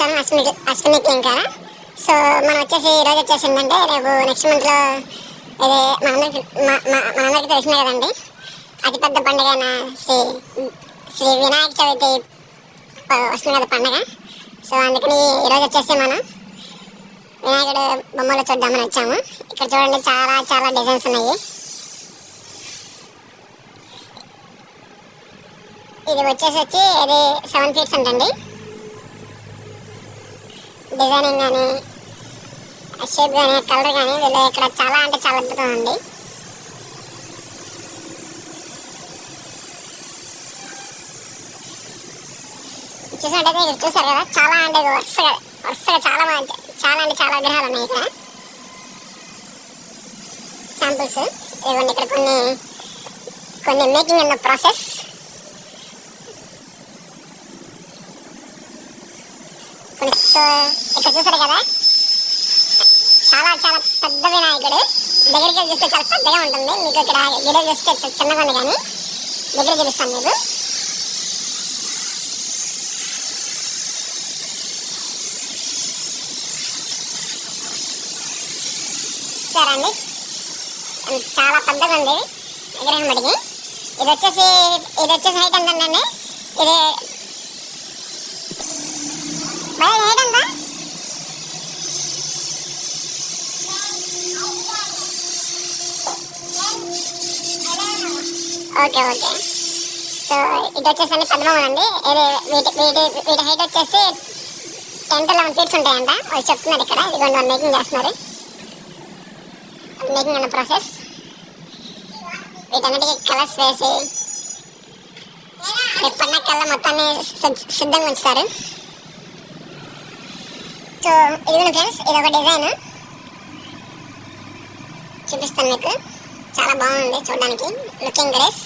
వచ్చాను అశ్విని అశ్వినికి ఇంకా. సో మనం వచ్చేసి ఈరోజు వచ్చేసి ఏంటంటే రేపు నెక్స్ట్ మంత్లో ఇది మనందరికి మనందరికీ తెలిసిందే కదండి. అతిపెద్ద పండుగ అయిన శ్రీ శ్రీ వినాయక చవితి వస్తుంది కదా పండుగ. సో అందుకని ఈరోజు వచ్చేసి మనం వినాయకుడు బొమ్మలు చూద్దామని వచ్చాము. ఇక్కడ చూడండి చాలా చాలా డిజైన్స్ ఉన్నాయి. ఇది వచ్చేసి వచ్చి ఇది సెవెన్ ఫీట్స్ ఉంటండి డిజైనింగ్ కానీ షేప్ కానీ కలర్ కానీ వీళ్ళు ఇక్కడ చాలా అంటే చాలా అద్భుతం అండి. చూసినట్టయితే ఇక్కడ చూసారు కదా చాలా అంటే వరుసగా వరుసగా చాలా మంది చాలా అంటే చాలా విగ్రహాలు ఉన్నాయి ఇక్కడ. శాంపుల్స్ ఇదిగోండి ఇక్కడ కొన్ని కొన్ని మేకింగ్ అన్న ప్రాసెస్ కొన్ని సో ఇక్కడ చూసారు కదా? చాలా చాలా పెద్ద వినాయకుడు. దగ్గరికి వెళ్ళి చూస్తే చాలా పెద్దగా ఉంటుంది. మీకు ఇక్కడ వీడియో చూస్తే చిన్నగా ఉంది కానీ దగ్గర చూపిస్తాను మీకు. చూడండి చాలా పెద్దగా ఉంది విగ్రహం అడిగి ఇది వచ్చేసి ఇది వచ్చేసి హైట్ ఎంత ఉందండి ఇది ఓకే ఓకే. సో ఇది వచ్చేసి అన్ని పద్మం అండి వీటి వీటి వీటి హైట్ వచ్చేసి టెన్ టు లెవెన్ ఫీట్స్ ఉంటాయంట. వాళ్ళు చెప్తున్నారు ఇక్కడ. ఇదిగోండి వాళ్ళు మేకింగ్ చేస్తున్నారు. మేకింగ్ అన్న ప్రాసెస్ వీటన్నిటికీ కలర్స్ వేసి రేపు కల్లా మొత్తాన్ని సిద్ధంగా ఉంచుతారు. సో ఇదిగోండి ఫ్రెండ్స్ ఇది ఒక డిజైన్. చూపిస్తాను మీకు. చాలా బాగుంది చూడడానికి. లుకింగ్ డ్రెస్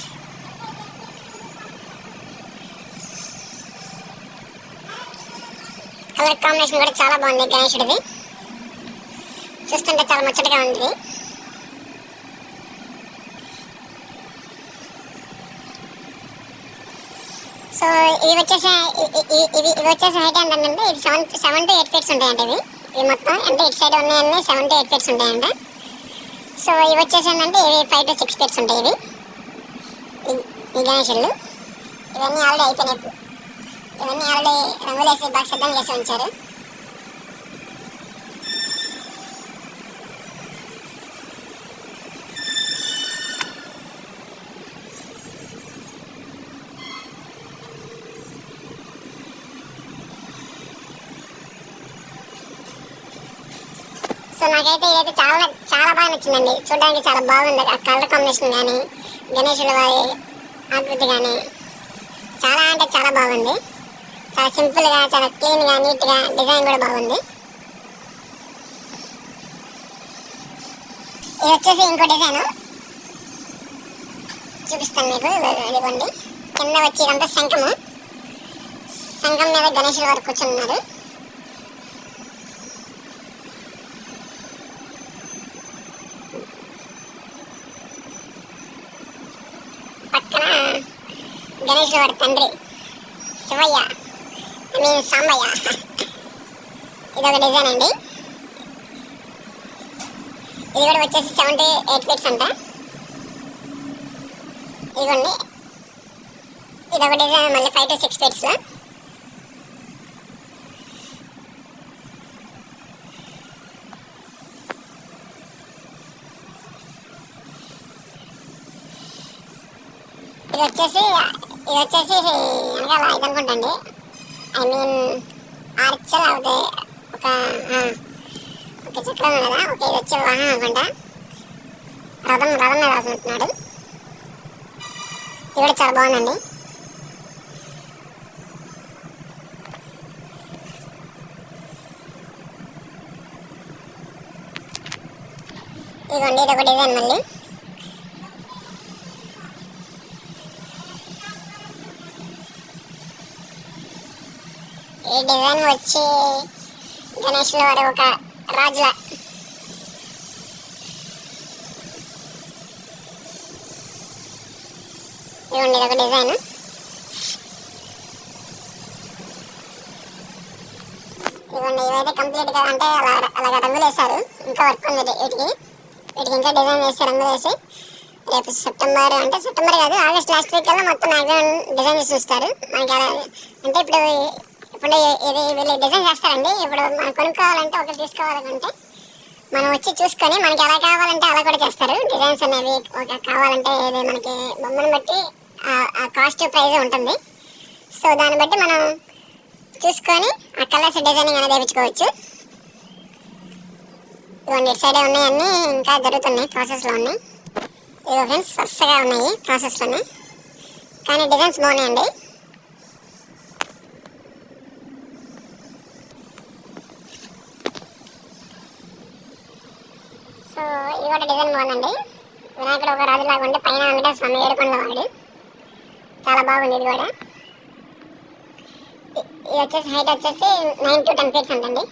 కలర్ కాంబినేషన్ కూడా చాలా బాగుంది గణేశుడిది చూస్తుంటే చాలా ముచ్చటగా ఉంది. సో ఇవి వచ్చేసి ఇవి ఇవి వచ్చేసి హైట్ ఎంత అంటే ఇది seven seven to eight feets ఉంటాయంట ఇవి. ఇది మొత్తం. అంటే ఇటు సైడ్ ఉన్నాయన్నీ సెవెన్ టు ఎయిట్ ఫీట్స్ ఉంటాయంట. సో ఇవి వచ్చేసి ఏంటంటే ఇవి ఫైవ్ టు సిక్స్ ఫీట్స్ ఉంటాయి ఇవి. ఈ- గణేషులు ఇవన్నీ ఆల్రెడీ అయిపోయినాయి ఇవన్నీ ఆల్రెడీ రంగులేసి బాగా సిద్ధం చేసి ఉంచారు. సో నాకైతే ఇదైతే చాలా చాలా బాగా నచ్చిందండి. చూడడానికి చాలా బాగుంది. ఆ కలర్ కాంబినేషన్ కానీ గణేశుల వారి ఆకృతి కానీ చాలా అంటే చాలా బాగుంది. చాలా సింపుల్గా చాలా క్లీన్గా నీట్గా డిజైన్ కూడా బాగుంది. ఇది వచ్చేసి ఇంకో డిజైన్. చూపిస్తాను మీకు. ఇదిగోండి. కింద వచ్చి ఇదంతా శంఖము. శంఖం మీద గణేశుల వారు కూర్చున్నారు. గణేష్ వాడి తండ్రి శివయ్య. I mean Sambaiah. ఇదొక డిజైన్ అండి. ఇది కూడా వచ్చేసి సెవెంటీ ఎయిట్ ఫీట్స్ అంట. ఇదిగోండి. ఇదొక డిజైన్ మళ్ళీ ఫైవ్ టు సిక్స్ ఫీట్స్లో ఇది వచ్చేసి ఇది వచ్చేసి వెనకాల ఇది అనుకుంటండి ఐ మీన్ ఆర్చ్ లేకపోతే ఒక ఒక చక్రం కదా ఒక ఇది వచ్చే వాహనం అనుకుంటా. రథం రథం మీద రాసుకుంటున్నాడు ఇది కూడా చాలా బాగుందండి. ఇదిగోండి ఇది ఒక డిజైన్ మళ్ళీ. ఈ డిజైన్ వచ్చి గణేష్ వారి ఒక రాజుల. ఇదిగోండి ఒక డిజైన్. ఇవైతే కంప్లీట్గా అంటే అలా అలాగ రంగులు వేశారు. ఇంకా వర్క్ ఉంది వీటికి. వీటికి ఇంకా డిజైన్ వేసి రంగులు వేసి రేపు సెప్టెంబర్ అంటే సెప్టెంబర్ కాదు ఆగస్ట్ లాస్ట్ వీక్ కల్లా మొత్తం మ్యాక్సిమం డిజైన్ చూస్తారు. మనకి అలా అంటే ఇప్పుడు ఇప్పుడు ఇది వీళ్ళు డిజైన్ చేస్తారండి. ఇప్పుడు మనం కొనుక్కోవాలంటే ఒకటి తీసుకోవాలంటే మనం వచ్చి చూసుకొని మనకి ఎలా కావాలంటే అలా కూడా చేస్తారు. డిజైన్స్ అనేవి ఒక కావాలంటే ఇది మనకి బొమ్మను బట్టి ఆ కాస్ట్ ప్రైస్ ఉంటుంది. సో దాన్ని బట్టి మనం చూసుకొని ఆ కలర్స్ డిజైనింగ్ అనేది వేయించుకోవచ్చు. ఇవన్నీ ఇటు సైడే ఉన్నాయన్నీ ఇంకా జరుగుతున్నాయి ప్రాసెస్లో ఉన్నాయి ఇదిగో ఫ్రెండ్స్ వరుసగా ఉన్నాయి ప్రాసెస్లోనే కానీ డిజైన్స్ బాగున్నాయండి సో ఇది కూడా డిజైన్ బాగుందండి. వినాయకుడు ఒక రాజులాగా ఉండి పైన వెంకటేశ్వర స్వామి ఏడుకొండల వాడు చాలా బాగుంది ఇది కూడా. ఇది వచ్చేసి హైట్ వచ్చేసి నైన్ టు టెన్ ఫీట్స్ అంటండి